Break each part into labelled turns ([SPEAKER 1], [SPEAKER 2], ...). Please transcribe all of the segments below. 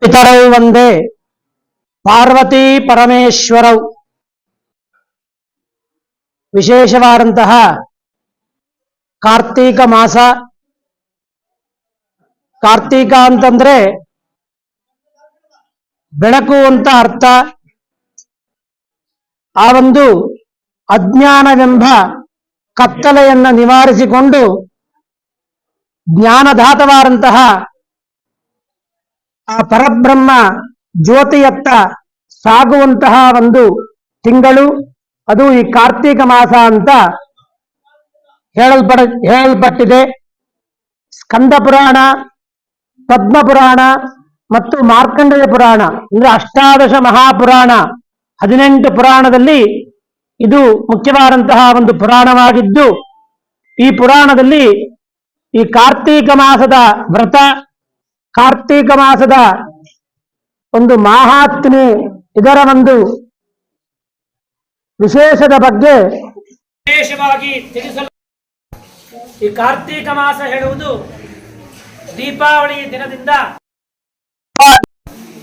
[SPEAKER 1] ಪಿತರೌ ಒಂದೇ ಪಾರ್ವತಿ ಪರಮೇಶ್ವರೌ. ವಿಶೇಷವಾದಂತಹ ಕಾರ್ತೀಕ ಮಾಸ. ಕಾರ್ತೀಕ ಅಂತಂದ್ರೆ ಬೆಳಕು ಅಂತ ಅರ್ಥ. ಆ ಒಂದು ಅಜ್ಞಾನವೆಂಬ ಕತ್ತಲೆಯನ್ನ ನಿವಾರಿಸಿಕೊಂಡು ಜ್ಞಾನದಾತವಾದಂತಹ ಆ ಪರಬ್ರಹ್ಮ ಜ್ಯೋತಿಯತ್ತ ಸಾಗುವಂತಹ ಒಂದು ತಿಂಗಳು, ಅದು ಈ ಕಾರ್ತೀಕ ಮಾಸ ಅಂತ ಹೇಳಲ್ಪಡ, ಹೇಳಲ್ಪಟ್ಟಿದೆ. ಸ್ಕಂದ ಪುರಾಣ, ಪದ್ಮ ಪುರಾಣ ಮತ್ತು ಮಾರ್ಕಂಡೇಯ ಪುರಾಣ, ಅಂದ್ರೆ ಅಷ್ಟಾದಶ ಮಹಾಪುರಾಣ, ಹದಿನೆಂಟು ಪುರಾಣದಲ್ಲಿ ಇದು ಮುಖ್ಯವಾದಂತಹ ಒಂದು ಪುರಾಣವಾಗಿದ್ದು, ಈ ಪುರಾಣದಲ್ಲಿ ಈ ಕಾರ್ತೀಕ ಮಾಸದ ವ್ರತ ಕಾರ್ತೀಕ ಮಾಸದ ಒಂದು ಮಾಹಾತ್ಮೆ ಇದರ ಒಂದು ವಿಶೇಷದ ಬಗ್ಗೆ
[SPEAKER 2] ವಿಶೇಷವಾಗಿ ತಿಳಿಸಲು ಈ ಕಾರ್ತೀಕ ಮಾಸ ಹೇಳುವುದು ದೀಪಾವಳಿ ದಿನದಿಂದ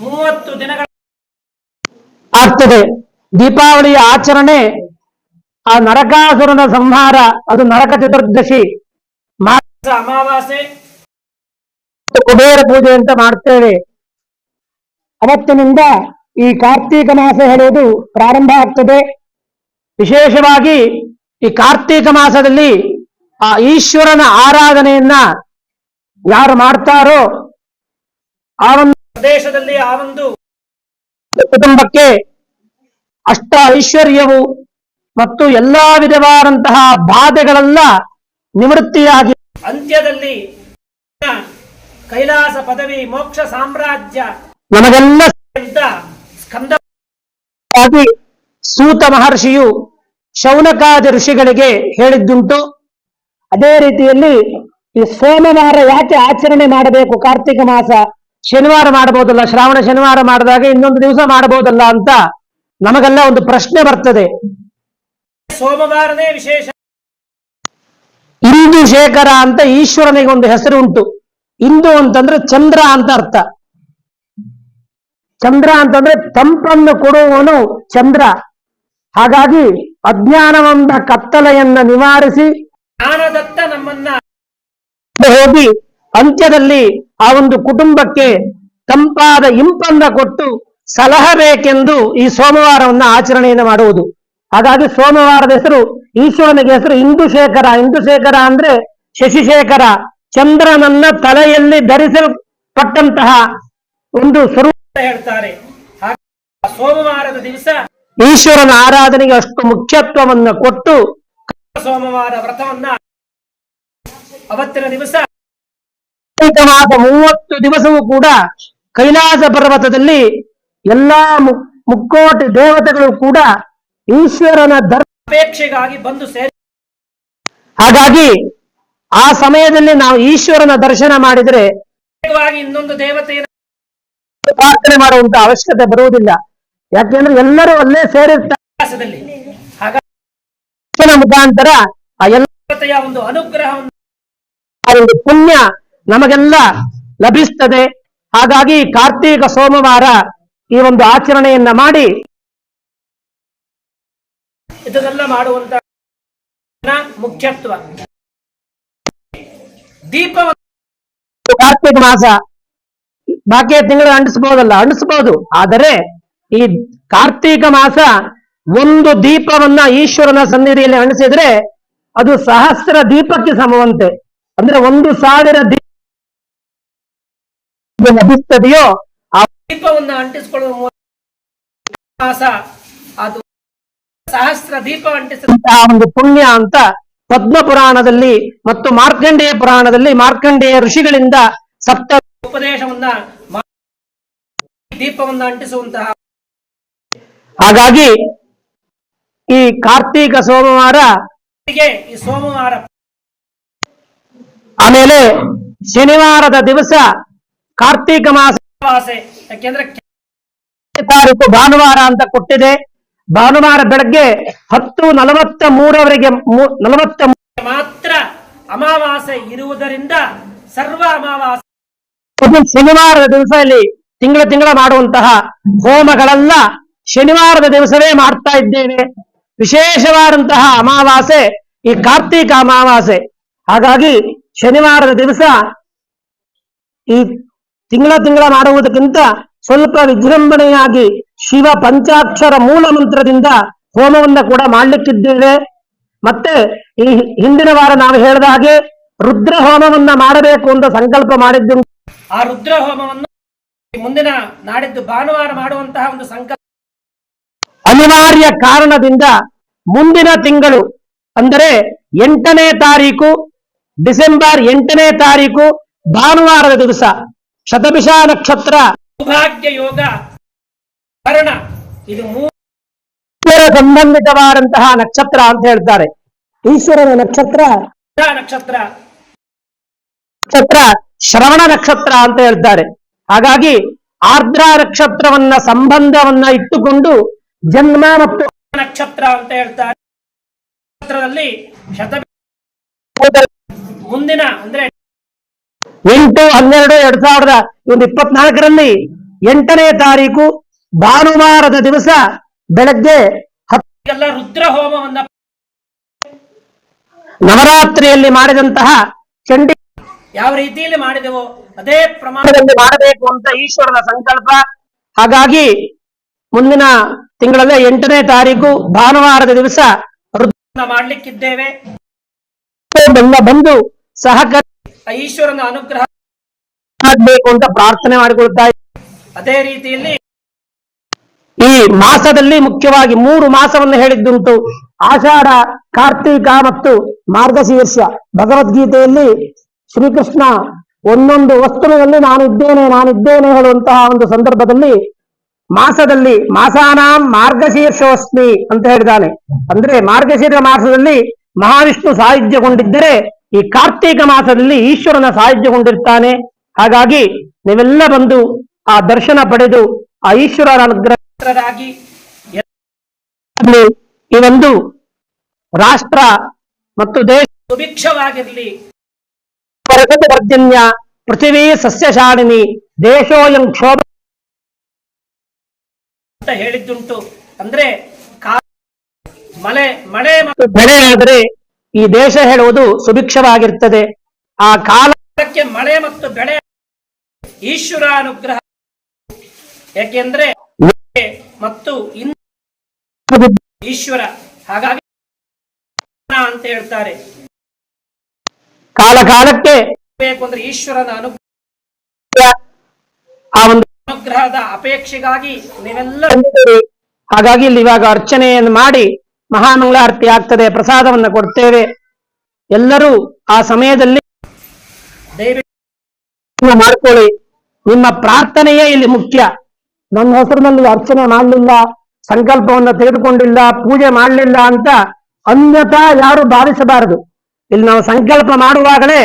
[SPEAKER 2] ಮೂವತ್ತು ದಿನಗಳ
[SPEAKER 1] ಆಗ್ತದೆ. ದೀಪಾವಳಿಯ ಆಚರಣೆ ಆ ನರಕಾಸುರನ ಸಂಹಾರ ಅದು ನರಕ ಚತುರ್ದಶಿ. ಮಾಸ
[SPEAKER 2] ಅಮಾವಾಸ್ಯೆ.
[SPEAKER 1] ಕುಬೇರ ಪೂಜೆ ಅಂತ ಮಾಡ್ತೇವೆ. ಅವತ್ತಿನಿಂದ ಈ ಕಾರ್ತೀಕ ಮಾಸ ಹೇಳುವುದು ಪ್ರಾರಂಭ ಆಗ್ತದೆ. ವಿಶೇಷವಾಗಿ ಈ ಕಾರ್ತೀಕ ಮಾಸದಲ್ಲಿ ಆ ಈಶ್ವರನ ಆರಾಧನೆಯನ್ನ ಯಾರು ಮಾಡ್ತಾರೋ ಆ ಒಂದು
[SPEAKER 2] ಪ್ರದೇಶದಲ್ಲಿ ಆ ಒಂದು
[SPEAKER 1] ಕುಟುಂಬಕ್ಕೆ ಅಷ್ಟ ಐಶ್ವರ್ಯವು ಮತ್ತು ಎಲ್ಲಾ ವಿಧವಾದಂತಹ ಬಾಧೆಗಳೆಲ್ಲ ನಿವೃತ್ತಿಯಾಗಿ
[SPEAKER 2] ಅಂತ್ಯದಲ್ಲಿ ಕೈಲಾಸ ಪದವಿ ಮೋಕ್ಷ ಸಾಮ್ರಾಜ್ಯ.
[SPEAKER 1] ನಮಗೆಲ್ಲ
[SPEAKER 2] ಸ್ಕಂದ
[SPEAKER 1] ಸೂತ ಮಹರ್ಷಿಯು ಶೌನಕಾದಿ ಋಷಿಗಳಿಗೆ ಹೇಳಿದ್ದುಂಟು. ಅದೇ ರೀತಿಯಲ್ಲಿ ಈ ಸೋಮವಾರ ಯಾಕೆ ಆಚರಣೆ ಮಾಡಬೇಕು? ಕಾರ್ತಿಕ ಮಾಸ ಶನಿವಾರ ಮಾಡಬಹುದಲ್ಲ? ಶ್ರಾವಣ ಶನಿವಾರ ಮಾಡಿದಾಗ ಇನ್ನೊಂದು ದಿವಸ ಮಾಡಬಹುದಲ್ಲ ಅಂತ ನಮಗೆಲ್ಲ ಒಂದು ಪ್ರಶ್ನೆ ಬರ್ತದೆ.
[SPEAKER 2] ಸೋಮವಾರನೇ ವಿಶೇಷ.
[SPEAKER 1] ಇಂದು ಶೇಖರ ಅಂತ ಈಶ್ವರನಿಗೆ ಒಂದು ಹೆಸರು ಉಂಟು ಇಂದು ಅಂತಂದ್ರೆ ಚಂದ್ರ ಅಂತ ಅರ್ಥ. ಚಂದ್ರ ಅಂತಂದ್ರೆ ತಂಪನ್ನು ಕೊಡುವವನು ಚಂದ್ರ. ಹಾಗಾಗಿ ಅಜ್ಞಾನವೆಂಬ ಕತ್ತಲೆಯನ್ನ ನಿವಾರಿಸಿ
[SPEAKER 2] ಜ್ಞಾನದತ್ತ ನಮ್ಮನ್ನ
[SPEAKER 1] ಹೋಗಿ ಅಂತ್ಯದಲ್ಲಿ ಆ ಒಂದು ಕುಟುಂಬಕ್ಕೆ ತಂಪಾದ ಇಂಪನ್ನ ಕೊಟ್ಟು ಸಲಹಬೇಕೆಂದು ಈ ಸೋಮವಾರವನ್ನ ಆಚರಣೆಯನ್ನು ಮಾಡುವುದು. ಹಾಗಾಗಿ ಸೋಮವಾರದ ಹೆಸರು ಈಶ್ವರನಿಗೆ ಹೆಸರು ಇಂದುಶೇಖರ. ಇಂದುಶೇಖರ ಅಂದ್ರೆ ಶಶಿಶೇಖರ. ಚಂದ್ರನನ್ನ ತಲೆಯಲ್ಲಿ ಧರಿಸಲ್ಪಟ್ಟಂತಹ ಒಂದು ಸ್ವರೂಪ
[SPEAKER 2] ಹೇಳ್ತಾರೆ. ಸೋಮವಾರದ ದಿವಸ
[SPEAKER 1] ಈಶ್ವರನ ಆರಾಧನೆಗೆ ಅಷ್ಟು ಮುಖ್ಯತ್ವವನ್ನು ಕೊಟ್ಟು
[SPEAKER 2] ಸೋಮವಾರ ವ್ರತವನ್ನ ಅವತ್ತಿನ ದಿವಸ
[SPEAKER 1] ಮೂವತ್ತು ದಿವಸವೂ ಕೂಡ ಕೈಲಾಸ ಪರ್ವತದಲ್ಲಿ ಎಲ್ಲಾ ಮುಕ್ಕೋಟಿ ದೇವತೆಗಳು ಕೂಡ ಈಶ್ವರನ
[SPEAKER 2] ಧರ್ಮಾಪೇಕ್ಷೆಗಾಗಿ ಬಂದು ಸೇರಿ
[SPEAKER 1] ಹಾಗಾಗಿ ಆ ಸಮಯದಲ್ಲಿ ನಾವು ಈಶ್ವರನ ದರ್ಶನ ಮಾಡಿದರೆ
[SPEAKER 2] ಇನ್ನೊಂದು ದೇವತೆಯನ್ನು
[SPEAKER 1] ಪ್ರಾರ್ಥನೆ ಮಾಡುವಂತ ಅವಶ್ಯಕತೆ ಬರುವುದಿಲ್ಲ. ಯಾಕೆಂದ್ರೆ ಎಲ್ಲರೂ ಅಲ್ಲೇ ಸೇರಿರ್ತಾರೆ. ಮುಖಾಂತರ ಆ ಎಲ್ಲ
[SPEAKER 2] ಒಂದು ಅನುಗ್ರಹ
[SPEAKER 1] ಆ ಒಂದು ಪುಣ್ಯ ನಮಗೆಲ್ಲ ಲಭಿಸ್ತದೆ. ಹಾಗಾಗಿ ಕಾರ್ತೀಕ ಸೋಮವಾರ ಈ ಒಂದು ಆಚರಣೆಯನ್ನ ಮಾಡಿ
[SPEAKER 2] ಇದನ್ನೆಲ್ಲ ಮಾಡುವಂತ ಮುಖ್ಯತ್ವ. ದೀಪವನ್ನು
[SPEAKER 1] ಕಾರ್ತಿಕ ಮಾಸ. ಬಾಕಿಯ ತಿಂಗಳು ಅಂಟಿಸಬಹುದಲ್ಲ ಅಂಟಿಸಬಹುದು ಆದರೆ ಈ ಕಾರ್ತಿಕ ಮಾಸ ಒಂದು ದೀಪವನ್ನ ಈಶ್ವರನ ಸನ್ನಿಧಿಯಲ್ಲಿ ಅಂಟಿಸಿದ್ರೆ ಅದು ಸಹಸ್ರ ದೀಪಕ್ಕೆ ಸಮವಂತೆ. ಅಂದ್ರೆ ಒಂದು ಸಾವಿರ ದೀಪ ಲಭಿಸ್ತದೆಯೋ ಆ
[SPEAKER 2] ದೀಪವನ್ನು ಅಂಟಿಸಿಕೊಳ್ಳುವ ಮೂಲಕ ಮಾಸ ಅದು ಸಹಸ್ರ ದೀಪ
[SPEAKER 1] ಅಂಟಿಸಿದಂತಹ ಒಂದು ಪುಣ್ಯ ಅಂತ ಪದ್ಮ ಪುರಾಣದಲ್ಲಿ ಮತ್ತು ಮಾರ್ಕಂಡೇಯ ಪುರಾಣದಲ್ಲಿ ಮಾರ್ಕಂಡೇಯ ಋಷಿಗಳಿಂದ ಸಪ್ತ
[SPEAKER 2] ಉಪದೇಶವನ್ನ ದೀಪವನ್ನು ಅಂಟಿಸುವಂತಹ
[SPEAKER 1] ಹಾಗಾಗಿ ಈ ಕಾರ್ತೀಕ ಸೋಮವಾರ
[SPEAKER 2] ಈ ಸೋಮವಾರ
[SPEAKER 1] ಆಮೇಲೆ ಶನಿವಾರದ ದಿವಸ ಕಾರ್ತೀಕ ಮಾಸ
[SPEAKER 2] ಯಾಕೆಂದ್ರೆ
[SPEAKER 1] ತಾರೀಕು ಭಾನುವಾರ ಅಂತ ಕೊಟ್ಟಿದೆ. ಭಾನುವಾರ ಬೆಳಗ್ಗೆ ಹತ್ತು ನಲವತ್ತ ಮೂರವರೆಗೆ ಮೂ- ನಲವತ್ತ
[SPEAKER 2] ಮಾತ್ರ ಅಮಾವಾಸ್ಯೆ ಇರುವುದರಿಂದ ಸರ್ವ ಅಮಾವಾಸ್ಯೆ
[SPEAKER 1] ಶನಿವಾರದ ದಿವಸ ಇಲ್ಲಿ ತಿಂಗಳ ತಿಂಗಳ ಮಾಡುವಂತಹ ಹೋಮಗಳೆಲ್ಲ ಶನಿವಾರದ ದಿವಸವೇ ಮಾಡ್ತಾ ಇದ್ದೇವೆ. ವಿಶೇಷವಾದಂತಹ ಅಮಾವಾಸ್ಯೆ ಈ ಕಾರ್ತೀಕ ಅಮಾವಾಸ್ಯೆ. ಹಾಗಾಗಿ ಶನಿವಾರದ ದಿವಸ ಈ ತಿಂಗಳ ತಿಂಗಳ ಮಾಡುವುದಕ್ಕಿಂತ ಸ್ವಲ್ಪ ವಿಜೃಂಭಣೆಯಾಗಿ ಶಿವ ಪಂಚಾಕ್ಷರ ಮೂಲ ಮಂತ್ರದಿಂದ ಹೋಮವನ್ನ ಕೂಡ ಮಾಡಲಿಕ್ಕಿದ್ದೇವೆ. ಮತ್ತೆ ಈ ಹಿಂದಿನ ವಾರ ನಾವು ಹೇಳಿದ ಹಾಗೆ ರುದ್ರ ಹೋಮವನ್ನ ಮಾಡಬೇಕು ಅಂತ ಸಂಕಲ್ಪ ಮಾಡಿದ್ದು.
[SPEAKER 2] ಆ ರುದ್ರ ಹೋಮವನ್ನು ಮುಂದಿನ ನಾಡಿದ್ದು ಭಾನುವಾರ ಮಾಡುವಂತಹ ಒಂದು ಸಂಕಲ್ಪ.
[SPEAKER 1] ಅನಿವಾರ್ಯ ಕಾರಣದಿಂದ ಮುಂದಿನ ತಿಂಗಳು ಅಂದರೆ ಎಂಟನೇ ತಾರೀಕು ಡಿಸೆಂಬರ್ ಎಂಟನೇ ತಾರೀಕು ಭಾನುವಾರದ ದಿವಸ ಶತಭಿಷ ನಕ್ಷತ್ರ
[SPEAKER 2] ಸೌಭಾಗ್ಯ ಯೋಗ ಕರ್ಣ ಇದು
[SPEAKER 1] ಸಂಬಂಧಿತವಾದಂತಹ ನಕ್ಷತ್ರ ಅಂತ ಹೇಳ್ತಾರೆ. ಈಶ್ವರನ ನಕ್ಷತ್ರ?
[SPEAKER 2] ನಕ್ಷತ್ರ.
[SPEAKER 1] ನಕ್ಷತ್ರ ಶ್ರವಣ ನಕ್ಷತ್ರ ಅಂತ ಹೇಳ್ತಾರೆ. ಹಾಗಾಗಿ ಆರ್ದ್ರ ನಕ್ಷತ್ರವನ್ನ ಸಂಬಂಧವನ್ನ ಇಟ್ಟುಕೊಂಡು ಜನ್ಮ ಮತ್ತು
[SPEAKER 2] ನಕ್ಷತ್ರ ಅಂತ ಹೇಳ್ತಾರೆ. ನಕ್ಷತ್ರದಲ್ಲಿ ಶತ ಮುಂದಿನ ಅಂದ್ರೆ
[SPEAKER 1] ಎಂಟು ಹನ್ನೆರಡು ಎರಡ್ ಸಾವಿರದ ಒಂದು ಇಪ್ಪತ್ನಾಲ್ಕರಲ್ಲಿ ಎಂಟನೇ ತಾರೀಕು ಭಾನುವಾರದ ದಿವಸ ಬೆಳಗ್ಗೆ
[SPEAKER 2] ಎಲ್ಲ ರುದ್ರ ಹೋಮವನ್ನ
[SPEAKER 1] ನವರಾತ್ರಿಯಲ್ಲಿ ಮಾಡಿದಂತಹ ಚಂಡಿ
[SPEAKER 2] ಯಾವ ರೀತಿಯಲ್ಲಿ ಮಾಡಿದೆವೋ ಅದೇ
[SPEAKER 1] ಪ್ರಮಾಣದಲ್ಲಿ ಮಾಡಬೇಕು ಅಂತ ಈಶ್ವರನ ಸಂಕಲ್ಪ. ಹಾಗಾಗಿ ಮುಂದಿನ ತಿಂಗಳಲ್ಲೇ ಎಂಟನೇ ತಾರೀಕು ಭಾನುವಾರದ ದಿವಸ
[SPEAKER 2] ಮಾಡ್ಲಿಕ್ಕಿದ್ದೇವೆ.
[SPEAKER 1] ರುದ್ರಬೆಲ್ಲ ಬಂದು ಸಹಕಾರ
[SPEAKER 2] ಈಶ್ವರನ ಅನುಗ್ರಹ
[SPEAKER 1] ಆಗ್ಬೇಕು ಅಂತ ಪ್ರಾರ್ಥನೆ ಮಾಡಿಕೊಳ್ತಾ
[SPEAKER 2] ಅದೇ ರೀತಿಯಲ್ಲಿ
[SPEAKER 1] ಈ ಮಾಸದಲ್ಲಿ ಮುಖ್ಯವಾಗಿ ಮೂರು ಮಾಸವನ್ನು ಹೇಳಿದ್ದುಂಟು ಆಷಾಢ ಕಾರ್ತೀಕ ಮತ್ತು ಮಾರ್ಗಶೀರ್ಷ. ಭಗವದ್ಗೀತೆಯಲ್ಲಿ ಶ್ರೀಕೃಷ್ಣ ಒಂದೊಂದು ವಸ್ತುವಿನಲ್ಲಿ ನಾನಿದ್ದೇನೆ ನಾನಿದ್ದೇನೆ ಹೇಳುವಂತಹ ಒಂದು ಸಂದರ್ಭದಲ್ಲಿ ಮಾಸದಲ್ಲಿ ಮಾಸಾನಾಂ ಮಾರ್ಗಶೀರ್ಷೋಸ್ಮಿ ಅಂತ ಹೇಳಿದಾನೆ ಅಂದ್ರೆ ಮಾರ್ಗಶೀರ್ಷ ಮಾಸದಲ್ಲಿ ಮಹಾವಿಷ್ಣು ಸಾಯುಜ್ಯಗೊಂಡಿದ್ದರೆ ಈ ಕಾರ್ತೀಕ ಮಾಸದಲ್ಲಿ ಈಶ್ವರನ ಸಾಹಿತ್ಯಗೊಂಡಿರ್ತಾನೆ ಹಾಗಾಗಿ ನೀವೆಲ್ಲ ಬಂದು ಆ ದರ್ಶನ ಪಡೆದು ಆ ಈಶ್ವರನ ಅನುಗ್ರಹರಾಗಿ ಈ ಒಂದು ರಾಷ್ಟ್ರ ಮತ್ತು ದೇಶ
[SPEAKER 2] ಸುಭಿಕ್ಷವಾಗಿರಲಿ.
[SPEAKER 1] ಪರ್ಜನ್ಯ ಪೃಥಿವೀ ಸಸ್ಯಶಾಲಿನಿ ದೇಶೋಯಂ ಕ್ಷೋಭ
[SPEAKER 2] ಅಂತ ಹೇಳಿದ್ದುಂಟು. ಅಂದ್ರೆ ಮಳೆ ಮಳೆ ಮತ್ತು
[SPEAKER 1] ಬೆಳೆ ಆದರೆ ಈ ದೇಶ ಹೇಳುವುದು ಸುಭಿಕ್ಷವಾಗಿರ್ತದೆ. ಆ ಕಾಲ
[SPEAKER 2] ಕಾಲಕ್ಕೆ ಮಳೆ ಮತ್ತು ಬೆಳೆ ಈಶ್ವರ ಅನುಗ್ರಹ. ಯಾಕೆಂದ್ರೆ ಮತ್ತು ಈಶ್ವರ ಹಾಗಾಗಿ ಅಂತ ಹೇಳ್ತಾರೆ.
[SPEAKER 1] ಕಾಲ ಕಾಲಕ್ಕೆ
[SPEAKER 2] ಬೇಕು ಅಂದ್ರೆ ಈಶ್ವರನ ಅನುಗ್ರಹ
[SPEAKER 1] ಆ ಒಂದು
[SPEAKER 2] ಅನುಗ್ರಹದ ಅಪೇಕ್ಷೆಗಾಗಿ ನೀವೆಲ್ಲ.
[SPEAKER 1] ಹಾಗಾಗಿ ಇಲ್ಲಿ ಇವಾಗ ಅರ್ಚನೆಯನ್ನು ಮಾಡಿ ಮಹಾಮಂಗಳಾರತಿ ಆಗ್ತದೆ, ಪ್ರಸಾದವನ್ನು ಕೊಡ್ತೇವೆ. ಎಲ್ಲರೂ ಆ ಸಮಯದಲ್ಲಿ ಮಾಡ್ಕೊಳ್ಳಿ. ನಿಮ್ಮ ಪ್ರಾರ್ಥನೆಯೇ ಇಲ್ಲಿ ಮುಖ್ಯ. ನನ್ನ ಹೆಸರಿನಲ್ಲಿ ಅರ್ಚನೆ ಮಾಡಲಿಲ್ಲ, ಸಂಕಲ್ಪವನ್ನು ತೆಗೆದುಕೊಂಡಿಲ್ಲ, ಪೂಜೆ ಮಾಡಲಿಲ್ಲ ಅಂತ ಅನ್ಯತಾ ಯಾರು ಭಾವಿಸಬಾರದು. ಇಲ್ಲಿ ನಾವು ಸಂಕಲ್ಪ ಮಾಡುವಾಗಲೇ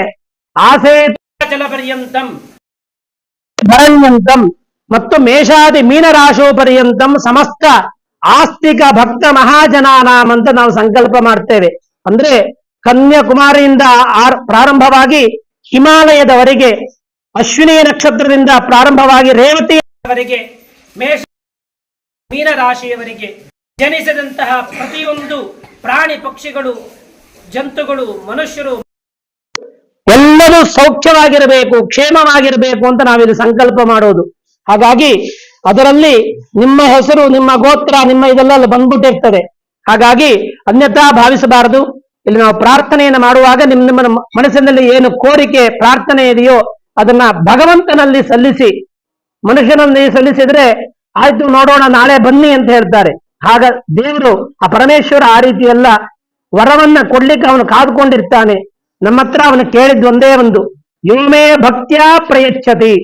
[SPEAKER 1] ಆಸೆ
[SPEAKER 2] ಪರ್ಯಂತಂ
[SPEAKER 1] ಮತ್ತು ಮೇಷಾದಿ ಮೀನರಾಶೋ ಪರ್ಯಂತಂ ಸಮಸ್ತ ಆಸ್ತಿಕ ಭಕ್ತ ಮಹಾಜನಾನಾಂ ಅಂತ ನಾವು ಸಂಕಲ್ಪ ಮಾಡ್ತೇವೆ. ಅಂದ್ರೆ ಕನ್ಯಾಕುಮಾರಿಯಿಂದ ಆರ್- ಪ್ರಾರಂಭವಾಗಿ ಹಿಮಾಲಯದವರೆಗೆ, ಅಶ್ವಿನಿಯ ನಕ್ಷತ್ರದಿಂದ ಪ್ರಾರಂಭವಾಗಿ
[SPEAKER 2] ರೇವತಿಯವರೆಗೆ, ಮೇಷ ಮೀನ ರಾಶಿಯವರೆಗೆ ಜನಿಸಿದಂತಹ ಪ್ರತಿಯೊಂದು ಪ್ರಾಣಿ ಪಕ್ಷಿಗಳು, ಜಂತುಗಳು, ಮನುಷ್ಯರು
[SPEAKER 1] ಎಲ್ಲರೂ ಸೌಖ್ಯವಾಗಿರಬೇಕು, ಕ್ಷೇಮವಾಗಿರಬೇಕು ಅಂತ ನಾವಿಲ್ಲಿ ಸಂಕಲ್ಪ ಮಾಡೋದು. ಹಾಗಾಗಿ ಅದರಲ್ಲಿ ನಿಮ್ಮ ಹೆಸರು, ನಿಮ್ಮ ಗೋತ್ರ, ನಿಮ್ಮ ಇದೆಲ್ಲ ಬಂದ್ಬಿಟ್ಟಿರ್ತದೆ ಹಾಗಾಗಿ ಅನ್ಯಥಾ ಭಾವಿಸಬಾರದು. ಇಲ್ಲಿ ನಾವು ಪ್ರಾರ್ಥನೆಯನ್ನು ಮಾಡುವಾಗ ನಿಮ್ಮ ನಿಮ್ಮ ಮನಸ್ಸಿನಲ್ಲಿ ಏನು ಕೋರಿಕೆ, ಪ್ರಾರ್ಥನೆ ಇದೆಯೋ ಅದನ್ನ ಭಗವಂತನಲ್ಲಿ ಸಲ್ಲಿಸಿ, ಮನುಷ್ಯನಲ್ಲಿ ಸಲ್ಲಿಸಿದ್ರೆ ಆಯ್ತು ನೋಡೋಣ, ನಾಳೆ ಬನ್ನಿ ಅಂತ ಹೇಳ್ತಾರೆ. ಹಾಗ ದೇವರು ಆ ಪರಮೇಶ್ವರ ಆ ರೀತಿ ಎಲ್ಲ ವರವನ್ನ ಕೊಡ್ಲಿಕ್ಕೆ ಅವನು ಕಾದುಕೊಂಡಿರ್ತಾನೆ. ನಮ್ಮ ಹತ್ರ ಅವನು ಕೇಳಿದ್ದು ಒಂದೇ ಒಂದು ಯೋಮೇ ಭಕ್ತ್ಯಾ ಪ್ರಯಚ್ಛತಿ.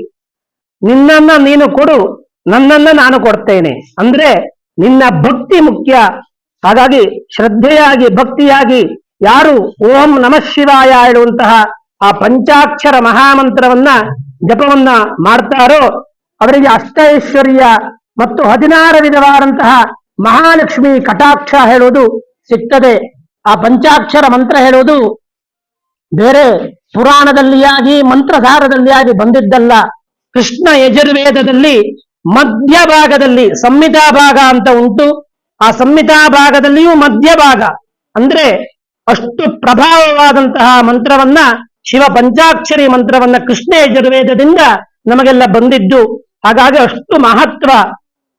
[SPEAKER 1] ನಿನ್ನನ್ನ ನೀನು ಕೊಡು ನನ್ನನ್ನ ನಾನು ಕೊಡ್ತೇನೆ. ಅಂದ್ರೆ ನಿನ್ನ ಭಕ್ತಿ ಮುಖ್ಯ. ಹಾಗಾಗಿ ಶ್ರದ್ಧೆಯಾಗಿ, ಭಕ್ತಿಯಾಗಿ ಯಾರು ಓಂ ನಮಃ ಶಿವಾಯ ಹೇಳುವಂತಹ ಆ ಪಂಚಾಕ್ಷರ ಮಹಾಮಂತ್ರವನ್ನ ಜಪವನ್ನ ಮಾಡ್ತಾರೋ ಅವರಿಗೆ ಅಷ್ಟೈಶ್ವರ್ಯ ಮತ್ತು ಹದಿನಾರು ವಿಧವಾದಂತಹ ಮಹಾಲಕ್ಷ್ಮಿ ಕಟಾಕ್ಷ ಹೇಳುವುದು ಸಿಗ್ತದೆ. ಆ ಪಂಚಾಕ್ಷರ ಮಂತ್ರ ಹೇಳುವುದು ಬೇರೆ ಪುರಾಣದಲ್ಲಿಯಾಗಿ, ಮಂತ್ರಧಾರದಲ್ಲಿಯಾಗಿ ಬಂದಿದ್ದಲ್ಲ. ಕೃಷ್ಣ ಯಜುರ್ವೇದದಲ್ಲಿ ಮಧ್ಯಭಾಗದಲ್ಲಿ ಸಂಹಿತಾ ಭಾಗ ಅಂತ ಉಂಟು. ಆ ಸಂಹಿತಾ ಭಾಗದಲ್ಲಿಯೂ ಮಧ್ಯಭಾಗ. ಅಂದ್ರೆ ಅಷ್ಟು ಪ್ರಭಾವವಾದಂತಹ ಮಂತ್ರವನ್ನ ಶಿವ ಪಂಚಾಕ್ಷರಿ ಮಂತ್ರವನ್ನ ಕೃಷ್ಣ ಯಜುರ್ವೇದದಿಂದ ನಮಗೆಲ್ಲ ಬಂದಿದ್ದು. ಹಾಗಾಗಿ ಅಷ್ಟು ಮಹತ್ವ.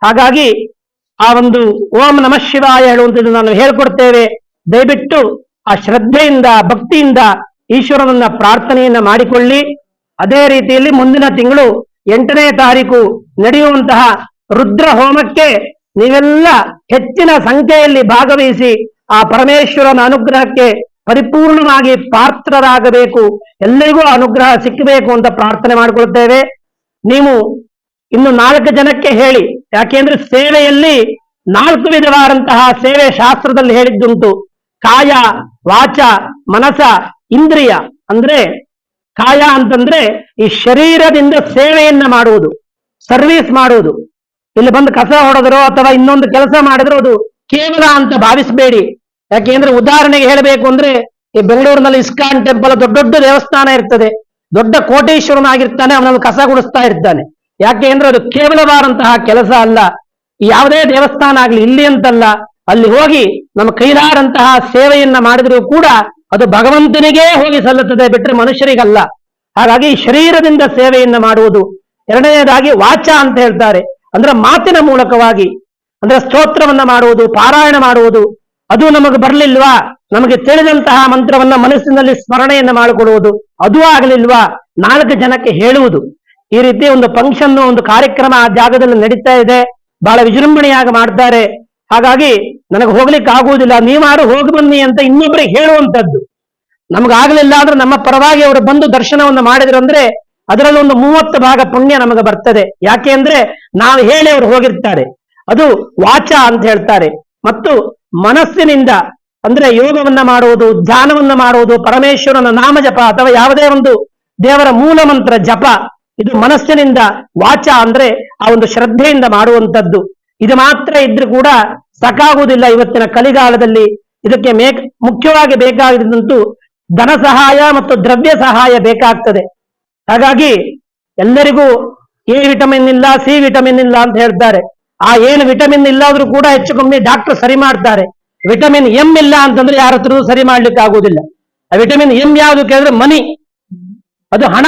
[SPEAKER 1] ಹಾಗಾಗಿ ಆ ಒಂದು ಓಂ ನಮಃ ಶಿವಾಯ ಹೇಳುವಂಥದ್ದು ನಾನು ಹೇಳ್ಕೊಡ್ತೇವೆ. ದಯವಿಟ್ಟು ಆ ಶ್ರದ್ಧೆಯಿಂದ, ಭಕ್ತಿಯಿಂದ ಈಶ್ವರನನ್ನ ಪ್ರಾರ್ಥನೆಯನ್ನ ಮಾಡಿಕೊಳ್ಳಿ. ಅದೇ ರೀತಿಯಲ್ಲಿ ಮುಂದಿನ ತಿಂಗಳು ಎಂಟನೇ ತಾರೀಕು ನಡೆಯುವಂತಹ ರುದ್ರ ಹೋಮಕ್ಕೆ ನೀವೆಲ್ಲ ಹೆಚ್ಚಿನ ಸಂಖ್ಯೆಯಲ್ಲಿ ಭಾಗವಹಿಸಿ ಆ ಪರಮೇಶ್ವರನ ಅನುಗ್ರಹಕ್ಕೆ ಪರಿಪೂರ್ಣವಾಗಿ ಪಾತ್ರರಾಗಬೇಕು. ಎಲ್ಲರಿಗೂ ಅನುಗ್ರಹ ಸಿಕ್ಕಬೇಕು ಅಂತ ಪ್ರಾರ್ಥನೆ ಮಾಡಿಕೊಳ್ತೇವೆ ನೀವು ಇನ್ನು ನಾಲ್ಕು ಜನಕ್ಕೆ ಹೇಳಿ. ಯಾಕೆಂದ್ರೆ ಸೇವೆಯಲ್ಲಿ ನಾಲ್ಕು ವಿಧವಾದಂತಹ ಸೇವೆ ಶಾಸ್ತ್ರದಲ್ಲಿ ಹೇಳಿದ್ದುಂಟು. ಕಾಯ, ವಾಚ, ಮನಸ, ಇಂದ್ರಿಯ. ಅಂದ್ರೆ ಕಾಯ ಅಂತಂದ್ರೆ ಈ ಶರೀರದಿಂದ ಸೇವೆಯನ್ನ ಮಾಡುವುದು ಸರ್ವಿಸ್ ಮಾಡುವುದು. ಇಲ್ಲಿ ಬಂದು ಕಸ ಹೊಡೆದ್ರು ಅಥವಾ ಇನ್ನೊಂದು ಕೆಲಸ ಮಾಡಿದ್ರು ಅದು ಕೇವಲ ಅಂತ ಭಾವಿಸಬೇಡಿ. ಯಾಕೆಂದ್ರೆ ಉದಾಹರಣೆಗೆ ಹೇಳಬೇಕು ಅಂದ್ರೆ ಈ ಬೆಂಗಳೂರಿನಲ್ಲಿ ಇಸ್ಕಾನ್ ಟೆಂಪಲ್ ದೊಡ್ಡ ದೊಡ್ಡ ದೇವಸ್ಥಾನ ಇರ್ತದೆ. ದೊಡ್ಡ ಕೋಟೇಶ್ವರನಾಗಿರ್ತಾನೆ ಅವನನ್ನು ಕಸ ಗುಡಿಸ್ತಾ ಇರ್ತಾನೆ. ಯಾಕೆ ಅಂದ್ರೆ ಅದು ಕೇವಲವಾದಂತಹ ಕೆಲಸ ಅಲ್ಲ. ಯಾವುದೇ ದೇವಸ್ಥಾನ ಆಗ್ಲಿ, ಇಲ್ಲಿ ಅಂತಲ್ಲ, ಅಲ್ಲಿ ಹೋಗಿ ನಮ್ಮ ಕೈಲಾರಂತಹ ಸೇವೆಯನ್ನ ಮಾಡಿದ್ರು ಕೂಡ ಅದು ಭಗವಂತನಿಗೇ ಹೋಗಿ ಸಲ್ಲುತ್ತದೆ ಬಿಟ್ಟರೆ ಮನುಷ್ಯರಿಗಲ್ಲ. ಹಾಗಾಗಿ ಶರೀರದಿಂದ ಸೇವೆಯಿಂದ ಮಾಡುವುದು ಎರಡನೇದಾಗಿ ವಾಚ ಅಂತ ಹೇಳ್ತಾರೆ. ಅಂದ್ರೆ ಮಾತಿನ ಮೂಲಕವಾಗಿ, ಅಂದ್ರೆ ಸ್ತೋತ್ರವನ್ನ ಮಾಡುವುದು, ಪಾರಾಯಣ ಮಾಡುವುದು, ಅದು ನಮಗೆ ಬರಲಿಲ್ವಾ? ನಮಗೆ ತಿಳಿದಂತಹ ಮಂತ್ರವನ್ನ ಮನಸ್ಸಿನಲ್ಲಿ ಸ್ಮರಣೆಯನ್ನು ಮಾಡಿಕೊಡುವುದು, ಅದು ಆಗಲಿಲ್ವಾ? ನಾಲ್ಕು ಜನಕ್ಕೆ ಹೇಳುವುದು. ಈ ರೀತಿ ಒಂದು ಫಂಕ್ಷನ್ ಒಂದು ಕಾರ್ಯಕ್ರಮ ಆ ಜಾಗದಲ್ಲಿ ನಡೀತಾ ಇದೆ. ಬಹಳ ವಿಜೃಂಭಣೆಯಾಗಿ ಮಾಡ್ತಾರೆ. ಹಾಗಾಗಿ ನನಗೆ ಹೋಗ್ಲಿಕ್ಕೆ ಆಗುವುದಿಲ್ಲ. ನೀವಾರು ಹೋಗಿ ಬನ್ನಿ ಅಂತ ಇನ್ನೊಬ್ಬರಿಗೆ ಹೇಳುವಂತದ್ದು ನಮಗಾಗಲಿಲ್ಲ ಅಂದ್ರೆ ನಮ್ಮ ಪರವಾಗಿ ಅವರು ಬಂದು ದರ್ಶನವನ್ನು ಮಾಡಿದ್ರು ಅಂದ್ರೆ ಅದರಲ್ಲಿ ಒಂದು ಮೂವತ್ತು ಭಾಗ ಪುಣ್ಯ ನಮಗೆ ಬರ್ತದೆ. ಯಾಕೆ ಅಂದ್ರೆ ನಾವು ಹೇಳಿ ಅವರು ಹೋಗಿರ್ತಾರೆ. ಅದು ವಾಚ ಅಂತ ಹೇಳ್ತಾರೆ. ಮತ್ತು ಮನಸ್ಸಿನಿಂದ ಅಂದ್ರೆ ಯೋಗವನ್ನ ಮಾಡುವುದು, ಧ್ಯಾನವನ್ನ ಮಾಡುವುದು, ಪರಮೇಶ್ವರನ ನಾಮ ಜಪ ಅಥವಾ ಯಾವುದೇ ಒಂದು ದೇವರ ಮೂಲ ಮಂತ್ರ ಜಪ, ಇದು ಮನಸ್ಸಿನಿಂದ ವಾಚ ಅಂದ್ರೆ ಆ ಒಂದು ಶ್ರದ್ಧೆಯಿಂದ ಮಾಡುವಂತದ್ದು ಇದು ಮಾತ್ರ ಇದ್ರೂ ಕೂಡ ಸಾಕಾಗುವುದಿಲ್ಲ ಇವತ್ತಿನ ಕಲಿಗಾಲದಲ್ಲಿ. ಇದಕ್ಕೆ ಮೇಕ್, ಮುಖ್ಯವಾಗಿ ಬೇಕಾಗಿದ್ದಂತೂ ಧನ ಸಹಾಯ ಮತ್ತು ದ್ರವ್ಯ ಸಹಾಯ ಬೇಕಾಗ್ತದೆ. ಹಾಗಾಗಿ ಎಲ್ಲರಿಗೂ ಎ ವಿಟಮಿನ್ ಇಲ್ಲ, ಸಿ ವಿಟಮಿನ್ ಇಲ್ಲ ಅಂತ ಹೇಳ್ತಾರೆ. ಆ ಏನು ವಿಟಮಿನ್ ಇಲ್ಲಾದ್ರೂ ಕೂಡ ಹೆಚ್ಚು ಕಮ್ಮಿ ಡಾಕ್ಟರ್ ಸರಿ ಮಾಡ್ತಾರೆ. ವಿಟಮಿನ್ ಎಂ ಇಲ್ಲ ಅಂತಂದ್ರೆ ಯಾರ ಹತ್ರನೂ ಸರಿ ಮಾಡ್ಲಿಕ್ಕೆ ಆಗುವುದಿಲ್ಲ. ಆ ವಿಟಮಿನ್ ಎಂ ಯಾವುದು ಕೇಳಿದ್ರೆ ಮನಿ. ಅದು ಹಣ.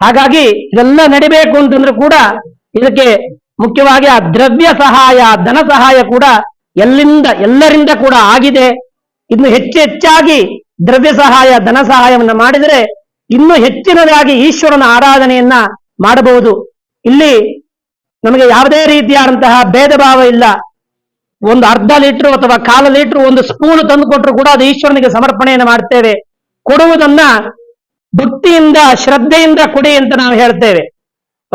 [SPEAKER 1] ಹಾಗಾಗಿ ಇದೆಲ್ಲ ನಡಿಬೇಕು ಅಂತಂದ್ರೆ ಕೂಡ ಇದಕ್ಕೆ ಮುಖ್ಯವಾಗಿ ಆ ದ್ರವ್ಯ ಸಹಾಯ ಧನ ಸಹಾಯ ಕೂಡ ಎಲ್ಲಿಂದ, ಎಲ್ಲರಿಂದ ಕೂಡ ಆಗಿದೆ. ಇನ್ನು ಹೆಚ್ಚು ಹೆಚ್ಚಾಗಿ ದ್ರವ್ಯ ಸಹಾಯ, ಧನ ಸಹಾಯವನ್ನು ಮಾಡಿದರೆ ಇನ್ನು ಹೆಚ್ಚಿನದಾಗಿ ಈಶ್ವರನ ಆರಾಧನೆಯನ್ನ ಮಾಡಬಹುದು. ಇಲ್ಲಿ ನಮಗೆ ಯಾವುದೇ ರೀತಿಯಾದಂತಹ ಭೇದ ಭಾವ ಇಲ್ಲ. ಒಂದು ಅರ್ಧ ಲೀಟರ್ ಅಥವಾ ಕಾಲು ಲೀಟರ್ ಒಂದು ಸ್ಪೂನ್ ತಂದು ಕೊಟ್ಟರು ಕೂಡ ಅದು ಈಶ್ವರನಿಗೆ ಸಮರ್ಪಣೆಯನ್ನು ಮಾಡ್ತೇವೆ. ಕೊಡುವುದನ್ನ ಭಕ್ತಿಯಿಂದ, ಶ್ರದ್ಧೆಯಿಂದ ಕೊಡಿ ಅಂತ ನಾವು ಹೇಳ್ತೇವೆ.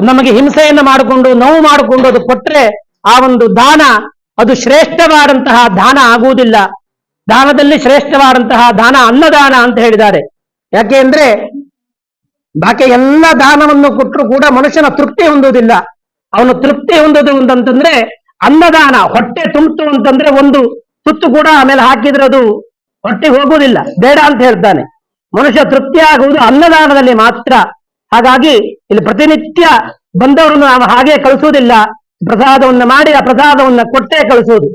[SPEAKER 1] ನಮಗೆ ಹಿಂಸೆಯನ್ನು ಮಾಡಿಕೊಂಡು, ನೋವು ಮಾಡಿಕೊಂಡು ಅದು ಕೊಟ್ರೆ ಆ ಒಂದು ದಾನ ಅದು ಶ್ರೇಷ್ಠವಾದಂತಹ ದಾನ ಆಗುವುದಿಲ್ಲ. ದಾನದಲ್ಲಿ ಶ್ರೇಷ್ಠವಾದಂತಹ ದಾನ ಅನ್ನದಾನ ಅಂತ ಹೇಳಿದ್ದಾರೆ. ಯಾಕೆ ಅಂದ್ರೆ ಬಾಕಿ ಎಲ್ಲ ದಾನವನ್ನು ಕೊಟ್ಟರು ಕೂಡ ಮನುಷ್ಯನ ತೃಪ್ತಿ ಹೊಂದುವುದಿಲ್ಲ. ಅವನು ತೃಪ್ತಿ ಹೊಂದೋದು ಅಂತಂದ್ರೆ ಅನ್ನದಾನ, ಹೊಟ್ಟೆ ತುಂಬಿತು ಅಂತಂದ್ರೆ ಒಂದು ತುತ್ತು ಕೂಡ ಆಮೇಲೆ ಹಾಕಿದ್ರೆ ಅದು ಹೊಟ್ಟೆ ಹೋಗುವುದಿಲ್ಲ. ಬೇಡ ಅಂತ ಹೇಳ್ತಾನೆ. ಮನುಷ್ಯ ತೃಪ್ತಿ ಆಗುವುದು ಅನ್ನದಾನದಲ್ಲಿ ಮಾತ್ರ. ಹಾಗಾಗಿ ಇಲ್ಲಿ ಪ್ರತಿನಿತ್ಯ ಬಂದವರನ್ನು ನಾವು ಹಾಗೆ ಕಳಿಸುವುದಿಲ್ಲ. ಪ್ರಸಾದವನ್ನು ಮಾಡಿ ಆ ಪ್ರಸಾದವನ್ನು ಕೊಟ್ಟೇ ಕಳಿಸುವುದು.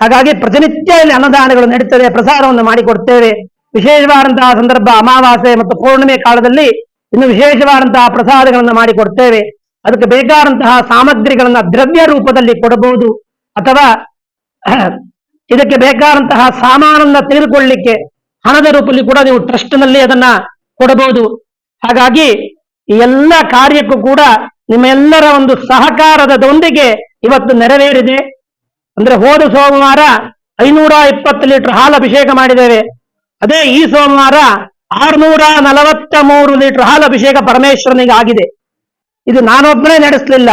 [SPEAKER 1] ಹಾಗಾಗಿ ಪ್ರತಿನಿತ್ಯ ಇಲ್ಲಿ ಅನ್ನದಾನಗಳು ನಡೀತದೆ, ಪ್ರಸಾದವನ್ನು ಮಾಡಿಕೊಡ್ತೇವೆ ವಿಶೇಷವಾದಂತಹ ಸಂದರ್ಭ ಅಮಾವಾಸ್ಯೆ ಮತ್ತು ಪೌರ್ಣಿಮೆ ಕಾಲದಲ್ಲಿ ಇನ್ನು ವಿಶೇಷವಾದಂತಹ ಪ್ರಸಾದಗಳನ್ನು ಮಾಡಿಕೊಡ್ತೇವೆ ಅದಕ್ಕೆ ಬೇಕಾದಂತಹ ಸಾಮಗ್ರಿಗಳನ್ನ ದ್ರವ್ಯ ರೂಪದಲ್ಲಿ ಕೊಡಬಹುದು. ಅಥವಾ ಇದಕ್ಕೆ ಬೇಕಾದಂತಹ ಸಾಮಾನನ್ನ ತೆಗೆದುಕೊಳ್ಳಿಕ್ಕೆ ಹಣದ ರೂಪದಲ್ಲಿ ಕೂಡ ನೀವು ಟ್ರಸ್ಟ್ನಲ್ಲಿ ಅದನ್ನ ಕೊಡಬಹುದು. ಹಾಗಾಗಿ ಈ ಎಲ್ಲ ಕಾರ್ಯಕ್ಕೂ ಕೂಡ ನಿಮ್ಮ ಎಲ್ಲರ ಒಂದು ಸಹಕಾರದೊಂದಿಗೆ ಇವತ್ತು ನೆರವೇರಿದೆ. ಅಂದ್ರೆ ಹೋದ ಸೋಮವಾರ ಐನೂರ ಇಪ್ಪತ್ತು ಲೀಟರ್ ಹಾಲು ಅಭಿಷೇಕ ಮಾಡಿದ್ದೇವೆ. ಅದೇ ಈ ಸೋಮವಾರ ಆರ್ನೂರ ನಲವತ್ತ ಮೂರು ಲೀಟರ್ ಹಾಲು ಅಭಿಷೇಕ ಪರಮೇಶ್ವರನಿಗೆ ಆಗಿದೆ. ಇದು ನಾನೊಬ್ಬನೇ ನಡೆಸಲಿಲ್ಲ.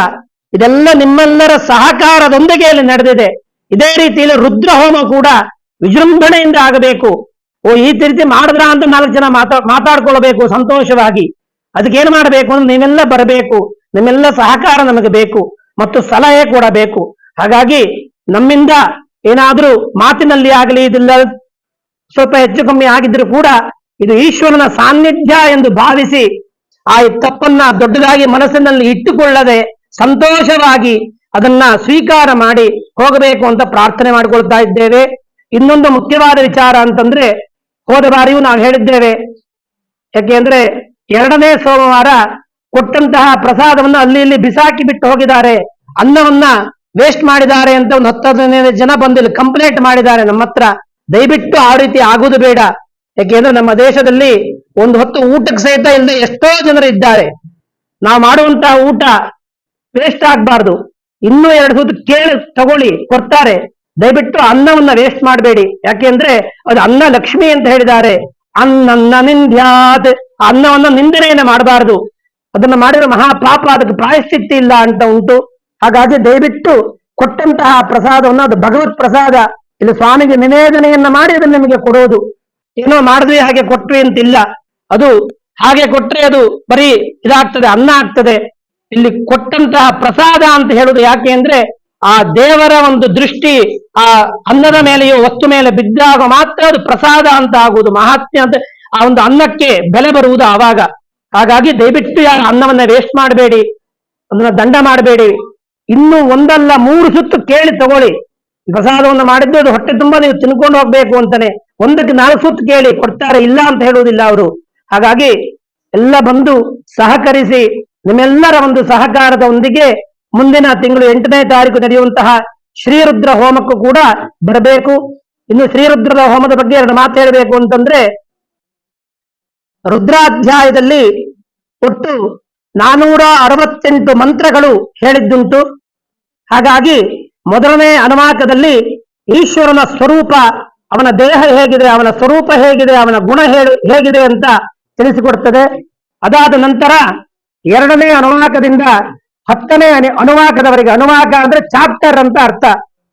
[SPEAKER 1] ಇದೆಲ್ಲ ನಿಮ್ಮೆಲ್ಲರ ಸಹಕಾರದೊಂದಿಗೆ ಇಲ್ಲಿ ನಡೆದಿದೆ. ಇದೇ ರೀತಿಯಲ್ಲಿ ರುದ್ರ ಹೋಮ ಕೂಡ ವಿಜೃಂಭಣೆಯಿಂದ ಆಗಬೇಕು. ಓ, ಈ ರೀತಿ ಮಾಡಿದ್ರ ಅಂತ ನಾಲ್ಕು ಜನ ಮಾತಾ, ಮಾತಾಡ್ಕೊಳ್ಬೇಕು ಸಂತೋಷವಾಗಿ. ಅದಕ್ಕೆ ಏನ್ ಮಾಡಬೇಕು ಅಂದ್ರೆ ನೀವೆಲ್ಲ ಬರಬೇಕು. ನಿಮ್ಮೆಲ್ಲ ಸಹಕಾರ ನಮಗೆ ಬೇಕು. ಮತ್ತು ಸಲಹೆ ಕೂಡ ಬೇಕು. ಹಾಗಾಗಿ ನಮ್ಮಿಂದ ಏನಾದ್ರೂ ಮಾತಿನಲ್ಲಿ ಆಗಲಿ, ಇದಿಲ್ಲ, ಸ್ವಲ್ಪ ಹೆಚ್ಚು ಕಮ್ಮಿ ಆಗಿದ್ರು ಕೂಡ ಇದು ಈಶ್ವರನ ಸಾನ್ನಿಧ್ಯ ಎಂದು ಭಾವಿಸಿ ಆ ತಪ್ಪನ್ನ ದೊಡ್ಡದಾಗಿ ಮನಸ್ಸಿನಲ್ಲಿ ಇಟ್ಟುಕೊಳ್ಳದೆ ಸಂತೋಷವಾಗಿ ಅದನ್ನ ಸ್ವೀಕಾರ ಮಾಡಿ ಹೋಗಬೇಕು ಅಂತ ಪ್ರಾರ್ಥನೆ ಮಾಡಿಕೊಳ್ತಾ ಇದ್ದೇವೆ. ಇನ್ನೊಂದು ಮುಖ್ಯವಾದ ವಿಚಾರ ಅಂತಂದ್ರೆ ಹೋದ ಬಾರಿಯೂ ನಾವು ಹೇಳಿದ್ದೇವೆ. ಯಾಕೆಂದ್ರೆ ಎರಡನೇ ಸೋಮವಾರ ಕೊಟ್ಟಂತಹ ಪ್ರಸಾದವನ್ನು ಅಲ್ಲಿ ಇಲ್ಲಿ ಬಿಸಾಕಿ ಬಿಟ್ಟು ಹೋಗಿದ್ದಾರೆ. ಅನ್ನವನ್ನ ವೇಸ್ಟ್ ಮಾಡಿದ್ದಾರೆ ಅಂತ ಒಂದು ಹತ್ತು ಹದಿನೈದು ಜನ ಬಂದು ಇಲ್ಲಿ ಕಂಪ್ಲೇಂಟ್ ಮಾಡಿದ್ದಾರೆ ನಮ್ಮ ಹತ್ರ. ದಯವಿಟ್ಟು ಆ ರೀತಿ ಆಗುವುದು ಬೇಡ. ಯಾಕೆಂದ್ರೆ ನಮ್ಮ ದೇಶದಲ್ಲಿ ಒಂದು ಹೊತ್ತು ಊಟಕ್ಕೆ ಸಹಿತ ಇಲ್ಲದೆ ಎಷ್ಟೋ ಜನರು ಇದ್ದಾರೆ. ನಾವು ಮಾಡುವಂತಹ ಊಟ ವೇಸ್ಟ್ ಆಗ್ಬಾರ್ದು. ಇನ್ನೂ ಎರಡು ಸುತ್ತು ಕೇಳಿ ತಗೊಳ್ಳಿ, ಕೊಡ್ತಾರೆ. ದಯವಿಟ್ಟು ಅನ್ನವನ್ನ ವೇಸ್ಟ್ ಮಾಡಬೇಡಿ. ಯಾಕೆಂದ್ರೆ ಅದು ಅನ್ನ ಲಕ್ಷ್ಮಿ ಅಂತ ಹೇಳಿದ್ದಾರೆ. ಅನ್ನನ್ನ ನಿಂದ್ಯಾತ್ ಅನ್ನವನ್ನ ನಿಂದನೆಯನ್ನ ಮಾಡಬಾರದು. ಅದನ್ನ ಮಾಡಿದ್ರೆ ಮಹಾಪಾಪ, ಅದಕ್ಕೆ ಪ್ರಾಯಶ್ಚಿತ್ತಿ ಇಲ್ಲ ಅಂತ ಉಂಟು. ಹಾಗಾಗಿ ದಯವಿಟ್ಟು ಕೊಟ್ಟಂತಹ ಪ್ರಸಾದವನ್ನು, ಅದು ಭಗವತ್ ಪ್ರಸಾದ, ಇಲ್ಲಿ ಸ್ವಾಮಿಗೆ ನಿವೇದನೆಯನ್ನ ಮಾಡಿ ಅದನ್ನ ನಿಮಗೆ ಕೊಡೋದು. ಏನೋ ಮಾಡಿದ್ವಿ, ಹಾಗೆ ಕೊಟ್ವಿ ಅಂತಿಲ್ಲ. ಅದು ಹಾಗೆ ಕೊಟ್ರೆ ಅದು ಬರೀ ಇದಾಗ್ತದೆ, ಅನ್ನ ಆಗ್ತದೆ. ಇಲ್ಲಿ ಕೊಟ್ಟಂತಹ ಪ್ರಸಾದ ಅಂತ ಹೇಳುದು ಯಾಕೆ ಅಂದ್ರೆ ಆ ದೇವರ ಒಂದು ದೃಷ್ಟಿ ಆ ಅನ್ನದ ಮೇಲೆಯೋ ವಸ್ತು ಮೇಲೆ ಬಿದ್ದಾಗ ಮಾತ್ರ ಅದು ಪ್ರಸಾದ ಅಂತ ಆಗುವುದು, ಮಹಾತ್ಮ್ಯ ಅಂತ ಆ ಒಂದು ಅನ್ನಕ್ಕೆ ಬೆಲೆ ಬರುವುದು ಆವಾಗ. ಹಾಗಾಗಿ ದಯವಿಟ್ಟು ಯಾರು ಅನ್ನವನ್ನ ವೇಸ್ಟ್ ಮಾಡಬೇಡಿ ಅದನ್ನ ದಂಡ ಮಾಡಬೇಡಿ. ಇನ್ನು ಒಂದಲ್ಲ, ಮೂರು ಸುತ್ತು ಕೇಳಿ ತಗೊಳ್ಳಿ. ಪ್ರಸಾದವನ್ನು ಮಾಡಿದ್ದು ಅದು ಹೊಟ್ಟೆ ತುಂಬಾ ನೀವು ತಿನ್ಕೊಂಡು ಹೋಗ್ಬೇಕು ಅಂತಾನೆ. ಒಂದಕ್ಕೆ ನಾಲ್ಕು ಸುತ್ತು ಕೇಳಿ, ಕೊಡ್ತಾರೆ, ಇಲ್ಲ ಅಂತ ಹೇಳುವುದಿಲ್ಲ ಅವರು. ಹಾಗಾಗಿ ಎಲ್ಲ ಬಂದು ಸಹಕರಿಸಿ, ನಿಮ್ಮೆಲ್ಲರ ಒಂದು ಸಹಕಾರದೊಂದಿಗೆ ಮುಂದಿನ ತಿಂಗಳು ಎಂಟನೇ ತಾರೀಕು ನಡೆಯುವಂತಹ ಶ್ರೀರುದ್ರ ಹೋಮಕ್ಕೂ ಕೂಡ ಬರಬೇಕು. ಇನ್ನು ಶ್ರೀರುದ್ರದ ಹೋಮದ ಬಗ್ಗೆ ಎರಡು ಮಾತು ಹೇಳಬೇಕು ಅಂತಂದ್ರೆ, ರುದ್ರಾಧ್ಯಾಯದಲ್ಲಿ ಒಟ್ಟು ನಾನೂರ ಅರವತ್ತೆಂಟು ಮಂತ್ರಗಳು ಹೇಳಿದ್ದುಂಟು. ಹಾಗಾಗಿ ಮೊದಲನೇ ಅನುವಾಕದಲ್ಲಿ ಈಶ್ವರನ ಸ್ವರೂಪ, ಅವನ ದೇಹ ಹೇಗಿದೆ, ಅವನ ಸ್ವರೂಪ ಹೇಗಿದೆ, ಅವನ ಗುಣ ಹೇಳಿ, ಹೇಗಿದೆ ಅಂತ ತಿಳಿಸಿಕೊಡ್ತದೆ. ಅದಾದ ನಂತರ ಎರಡನೇ ಅನುವಾಕದಿಂದ ಹತ್ತನೇ ಅನು- ಅನುವಾಕದವರೆಗೆ ಅನುವಾಕ ಅಂದ್ರೆ ಚಾಪ್ಟರ್ ಅಂತ ಅರ್ಥ.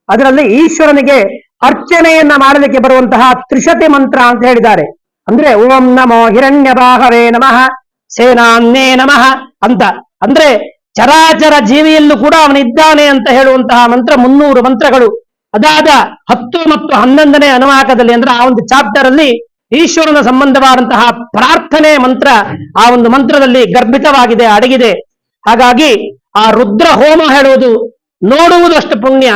[SPEAKER 1] ಅದರಲ್ಲಿ ಈಶ್ವರನಿಗೆ ಅರ್ಚನೆಯನ್ನ ಮಾಡಲಿಕ್ಕೆ ಬರುವಂತಹ ತ್ರಿಶತಿ ಮಂತ್ರ ಅಂತ ಹೇಳಿದ್ದಾರೆ. ಅಂದ್ರೆ ಓಂ ನಮೋ ಹಿರಣ್ಯ ಬಾಹವೇ ನಮಃ, ಸೇನಾನ್ನೇ ನಮಃ ಅಂತ. ಅಂದ್ರೆ ಚರಾಚರ ಜೀವಿಯಲ್ಲೂ ಕೂಡ ಅವನಿದ್ದಾನೆ ಅಂತ ಹೇಳುವಂತಹ ಮಂತ್ರ, ಮುನ್ನೂರು ಮಂತ್ರಗಳು. ಅದಾದ ಹತ್ತು ಮತ್ತು ಹನ್ನೊಂದನೇ ಅನುವಾಕದಲ್ಲಿ ಅಂದ್ರೆ ಆ ಒಂದು ಚಾಪ್ಟರ್ ಅಲ್ಲಿ ಈಶ್ವರನ ಸಂಬಂಧವಾದಂತಹ ಪ್ರಾರ್ಥನೆ ಮಂತ್ರ ಆ ಒಂದು ಮಂತ್ರದಲ್ಲಿ ಗರ್ಭಿತವಾಗಿದೆ, ಅಡಗಿದೆ. ಹಾಗಾಗಿ ಆ ರುದ್ರ ಹೋಮ ಹೇಳುವುದು ನೋಡುವುದಷ್ಟು ಪುಣ್ಯ,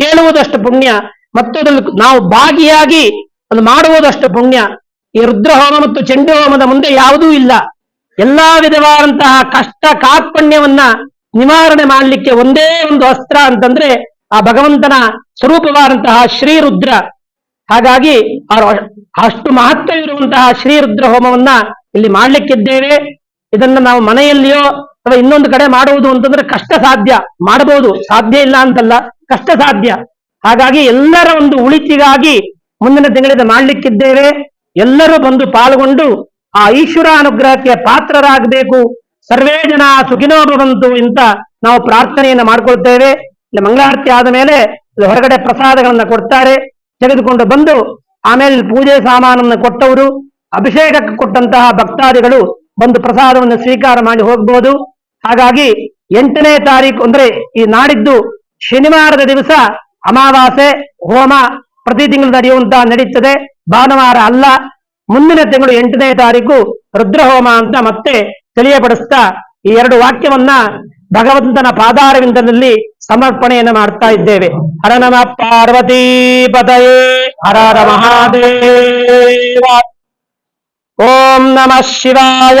[SPEAKER 1] ಕೇಳುವುದಷ್ಟು ಪುಣ್ಯ ಮತ್ತು ಅದ್ರಲ್ಲಿ ನಾವು ಭಾಗಿಯಾಗಿ ಅದು ಮಾಡುವುದಷ್ಟು ಪುಣ್ಯ. ಈ ರುದ್ರ ಹೋಮ ಮತ್ತು ಚೆಂಡು ಹೋಮದ ಮುಂದೆ ಯಾವುದೂ ಇಲ್ಲ. ಎಲ್ಲಾ ವಿಧವಾದಂತಹ ಕಷ್ಟ ಕಾರ್ಪಣ್ಯವನ್ನ ನಿವಾರಣೆ ಮಾಡಲಿಕ್ಕೆ ಒಂದೇ ಒಂದು ಅಸ್ತ್ರ ಅಂತಂದ್ರೆ ಆ ಭಗವಂತನ ಸ್ವರೂಪವಾದಂತಹ ಶ್ರೀರುದ್ರ. ಹಾಗಾಗಿ ಅಷ್ಟು ಮಹತ್ವ ಇರುವಂತಹ ಶ್ರೀರುದ್ರ ಹೋಮವನ್ನ ಇಲ್ಲಿ ಮಾಡ್ಲಿಕ್ಕಿದ್ದೇವೆ. ಇದನ್ನ ನಾವು ಮನೆಯಲ್ಲಿಯೋ ಅಥವಾ ಇನ್ನೊಂದು ಕಡೆ ಮಾಡುವುದು ಅಂತಂದ್ರೆ ಕಷ್ಟ ಸಾಧ್ಯ ಮಾಡಬಹುದು ಸಾಧ್ಯ ಇಲ್ಲ ಅಂತಲ್ಲ. ಕಷ್ಟ ಸಾಧ್ಯ ಹಾಗಾಗಿ ಎಲ್ಲರ ಒಂದು ಉಳಿತಿಗಾಗಿ ಮುಂದಿನ ತಿಂಗಳಿಂದ ಮಾಡ್ಲಿಕ್ಕಿದ್ದೇವೆ. ಎಲ್ಲರೂ ಬಂದು ಪಾಲ್ಗೊಂಡು ಆ ಈಶ್ವರ ಅನುಗ್ರಹಕ್ಕೆ ಪಾತ್ರರಾಗಬೇಕು. ಸರ್ವೇ ಜನ ಸುಖಿನೋ ಬಂತು ಅಂತ ನಾವು ಪ್ರಾರ್ಥನೆಯನ್ನ ಮಾಡ್ಕೊಳ್ತೇವೆ. ಇಲ್ಲಿ ಮಂಗಳಾರತಿ ಆದ ಮೇಲೆ ಹೊರಗಡೆ ಪ್ರಸಾದಗಳನ್ನ ಕೊಡ್ತಾರೆ. ತೆಗೆದುಕೊಂಡು ಬಂದು ಆಮೇಲೆ ಪೂಜೆ ಸಾಮಾನನ್ನು ಕೊಟ್ಟವರು, ಅಭಿಷೇಕಕ್ಕೆ ಕೊಟ್ಟಂತಹ ಭಕ್ತಾದಿಗಳು ಬಂದು ಪ್ರಸಾದವನ್ನು ಸ್ವೀಕಾರ ಮಾಡಿ ಹೋಗ್ಬೋದು. ಹಾಗಾಗಿ ಎಂಟನೇ ತಾರೀಕು ಅಂದ್ರೆ ಈ ನಾಡಿದ್ದು ಶನಿವಾರದ ದಿವಸ ಅಮಾವಾಸೆ ಹೋಮ ಪ್ರತಿ ತಿಂಗಳು ನಡೆಯುವಂತ ನಡೀತದೆ. ಭಾನುವಾರ ಅಲ್ಲ, ಮುಂದಿನ ತಿಂಗಳು ಎಂಟನೇ ತಾರೀಕು ರುದ್ರಹೋಮ ಅಂತ ಮತ್ತೆ ತಿಳಿಯಪಡಿಸ್ತಾ ಈ ಎರಡು ವಾಕ್ಯವನ್ನ ಭಗವಂತನ ಪಾದಾರವಿಂದನಲ್ಲಿ ಸಮರ್ಪಣೆಯನ್ನು ಮಾಡ್ತಾ ಇದ್ದೇವೆ. ಹರ ನಮ ಪಾರ್ವತೀ ಪದಯೇ ಹರ ಮಹಾದೇವ. ಓಂ ನಮಃ ಶಿವಾಯ.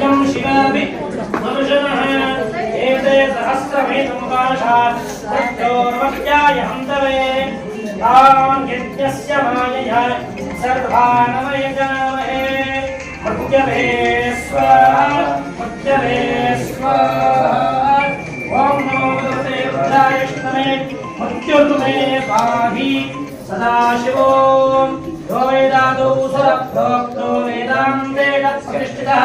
[SPEAKER 2] यं शिवापि मनुषणः एते सहस्रमेतमुपाशात् तत्तोर्वत्याय तान् यज्ञस्य मायया सर्वानमयजामहे मुच्यवे स्वाहा मुच्यवे स्वाहा। ॐ नमो तस्मै बुद्धायष्टमे मृत्युर्मे पाहि सदाशिवो। यो वेदादौ सरप्रोक्तो वेदान्तेन स्पृष्टितः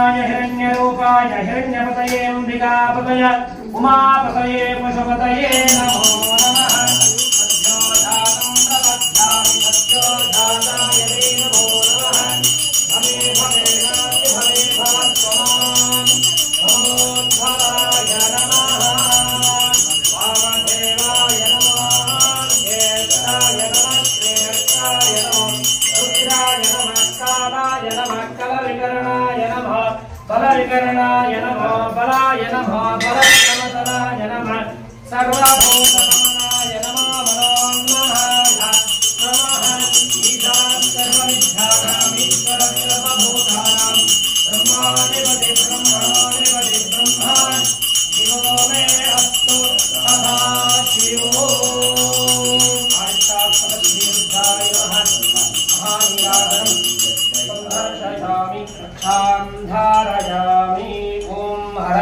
[SPEAKER 2] हिरण्यवर्णाय हिरण्यरूपाय हिरण्यपतये अम्बिकापतय उमापतये पशुपतये नमो नमः महानीराजनम् रक्षां धारयामि ॐ हर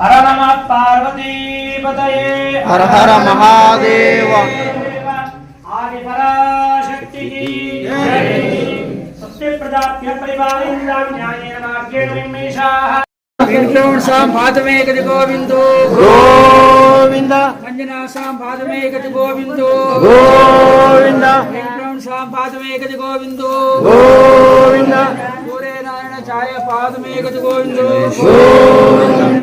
[SPEAKER 2] हर नमः पार्वतीपतये
[SPEAKER 3] हर हर महादेव
[SPEAKER 2] आदिपराशक्तिः स्वस्ति प्रजाभ्य परिवारिन्द्रां न्यायेन मार्गेण विम्मेषाः
[SPEAKER 4] నిర్గ్లौंसां पादमे
[SPEAKER 3] गति
[SPEAKER 4] गोविन्दो गोविन्द मञ्जनासां पादमे गति
[SPEAKER 3] गोविन्दो
[SPEAKER 4] गोविन्द निर्ग्लौंसां पादमे गति गोविन्दो
[SPEAKER 3] गोविन्द
[SPEAKER 4] सूर्यनारायण छाया पादमे गति गोविन्दो
[SPEAKER 3] गोविन्द